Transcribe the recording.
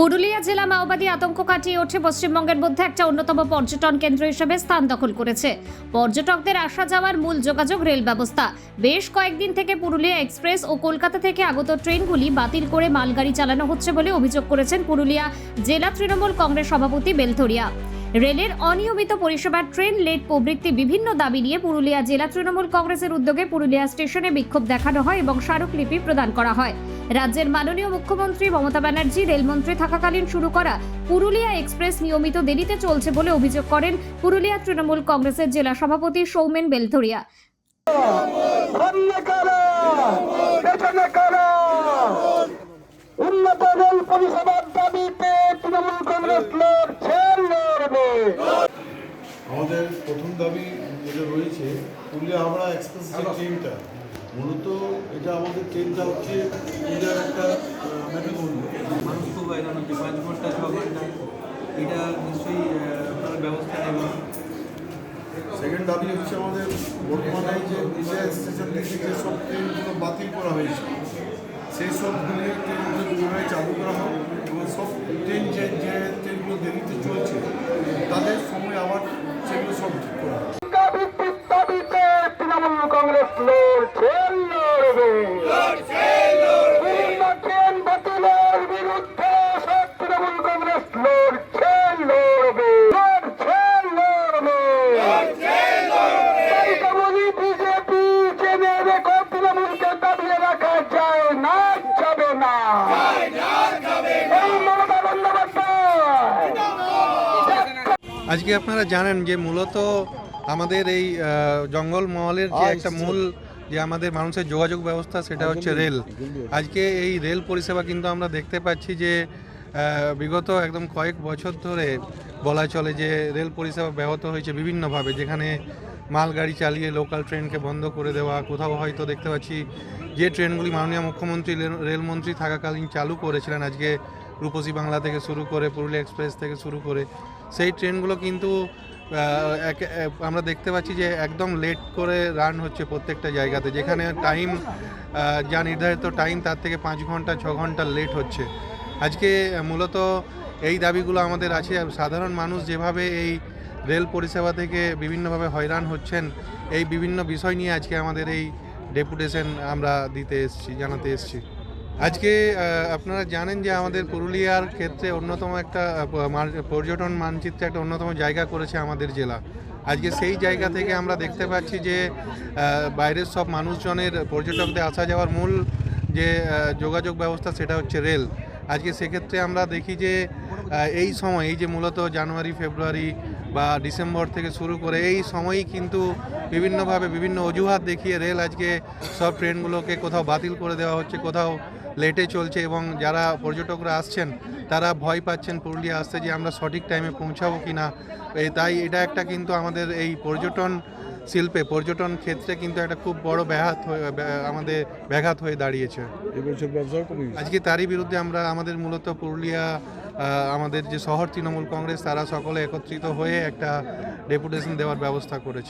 পুরুলিয়া জেলা মাওবাদী আতঙ্ক কাটিয়ে ওঠে পশ্চিমবঙ্গের মধ্যে একটা অন্যতম পর্যটন কেন্দ্র হিসেবে স্থান দখল করেছে। পর্যটকদের আসা যাওয়ার মূল যোগাযোগ রেল ব্যবস্থা। বেশ কয়েকদিন থেকে পুরুলিয়া এক্সপ্রেস ও কলকাতা থেকে আগত ট্রেনগুলি বাতিল করে মালগাড়ি চালানো হচ্ছে বলে অভিযোগ করেছেন পুরুলিয়া জেলা তৃণমূল কংগ্রেস সভাপতি বেলথরিয়া রেলের অনিয়মিত পরিষেবার ট্রেন লেট প্রবৃত্তি, বিভিন্ন দাবি নিয়ে পুরুলিয়া জেলা তৃণমূল কংগ্রেসের উদ্যোগে পুরুলিয়া স্টেশনে বিক্ষোভ দেখানো হয় এবং স্মারকলিপি প্রদান করা হয়। রাজ্যের মাননীয় মুখ্যমন্ত্রী মমতা ব্যানার্জি, রেলমন্ত্রী থাকাকালীন শুরু করা পুরুলিয়া এক্সপ্রেস নিয়মিত দেরিতে চলছে বলে অভিযোগ করেন পুরুলিয়া তৃণমূল কংগ্রেসের জেলা সভাপতি সৌমেন বেলথরিয়া। উন্নত রেল পরিষেবার দাবিতে তৃণমূল কংগ্রেস আমাদের প্রথম দাবি যেটা রয়েছে পুরুলিয়া হাওড়া এক্সপ্রেস যে ট্রেনটা মূলত এটা আমাদের ট্রেনটা হচ্ছে পুরুলিয়ার একটা মেট্রোপল মানুষ খুব হয়রান হচ্ছে পাঁচ ঘণ্টা ছ ঘণ্টা এটা নিশ্চয়ই আপনারা ব্যবস্থা নেবেন। সেকেন্ড দাবি হচ্ছে আমাদের বর্তমানে যে পুরুলিয়া স্টেশন থেকে যেসব ট্রেনগুলো বাতিল করা হয়েছে সেই সবগুলি ট্রেনগুলো পুনরায় চালু করা হোক এবং সব ট্রেন যে যে ট্রেনগুলো দেরিতে চলছে না এই মমতা আজকে আপনারা জানেন যে মূলত আমাদের এই জঙ্গল মহলের যে একটা মূল যে আমাদের মানুষের যোগাযোগ ব্যবস্থা সেটা হচ্ছে রেল। আজকে এই রেল পরিষেবা কিন্তু আমরা দেখতে পাচ্ছি যে বিগত একদম কয়েক বছর ধরে বলা চলে যে রেল পরিষেবা ব্যাহত হয়েছে বিভিন্নভাবে। যেখানে মালগাড়ি চালিয়ে লোকাল ট্রেনকে বন্ধ করে দেওয়া, কোথাও হয়তো দেখতে পাচ্ছি যে ট্রেনগুলি মাননীয় মুখ্যমন্ত্রী রেলমন্ত্রী থাকাকালীন চালু করেছিলেন, আজকে রূপসী বাংলা থেকে শুরু করে পুরুলিয়া এক্সপ্রেস থেকে শুরু করে, সেই ট্রেনগুলো কিন্তু আমরা দেখতে পাচ্ছি যে একদম লেট করে রান হচ্ছে প্রত্যেকটা জায়গাতে, যেখানে টাইম যা নির্ধারিত টাইম তার থেকে পাঁচ ঘণ্টা, ছ ঘণ্টা লেট হচ্ছে। আজকে মূলত এই দাবিগুলো আমাদের আছে সাধারণ মানুষ যেভাবে এই রেল পরিষেবা থেকে বিভিন্নভাবে হয়রান হচ্ছেন। এই বিভিন্ন বিষয় নিয়ে আজকে আমাদের এই ডেপুটেশন আমরা দিতে এসেছি, জানাতে এসেছি। আজকে আপনারা জানেন যে আমাদের পুরুলিয়ার ক্ষেত্রে অন্যতম একটা পর্যটন মানচিত্রে একটা অন্যতম জায়গা করেছে আমাদের জেলা। আজকে সেই জায়গা থেকে আমরা দেখতে পাচ্ছি যে বাইরের সব মানুষজনের, পর্যটকদের আসা যাওয়ার মূল যে যোগাযোগ ব্যবস্থা সেটা হচ্ছে রেল। আজকে সেক্ষেত্রে আমরা দেখি যে এই সময়, এই যে মূলত জানুয়ারি, ফেব্রুয়ারি বা ডিসেম্বর থেকে শুরু করে এই সময়ই কিন্তু বিভিন্নভাবে বিভিন্ন অজুহাত দেখিয়ে রেল আজকে সব ট্রেনগুলোকে কোথাও বাতিল করে দেওয়া হচ্ছে, কোথাও লেটে চলছে এবং যারা পর্যটকরা আসছেন, তারা ভয় পাচ্ছেন পুরুলিয়া আসতে যে আমরা সঠিক টাইমে পৌঁছাবো কি না তাই এটা একটা কিন্তু আমাদের এই পর্যটন শিল্পে পর্যটন ক্ষেত্রে কিন্তু একটা খুব বড় ব্যাঘাত হয়ে ব্যা- আমাদের ব্যাঘাত হয়ে দাঁড়িয়েছে। এবছর ব্যবসাও কমে আজকে তারই বিরুদ্ধে আমরা আমাদের মূলত পুরুলিয়া আমাদের যে শহর তৃণমূল কংগ্রেস তারা সকলে একত্রিত হয়ে একটা ডেপুটেশন দেওয়ার ব্যবস্থা করেছে।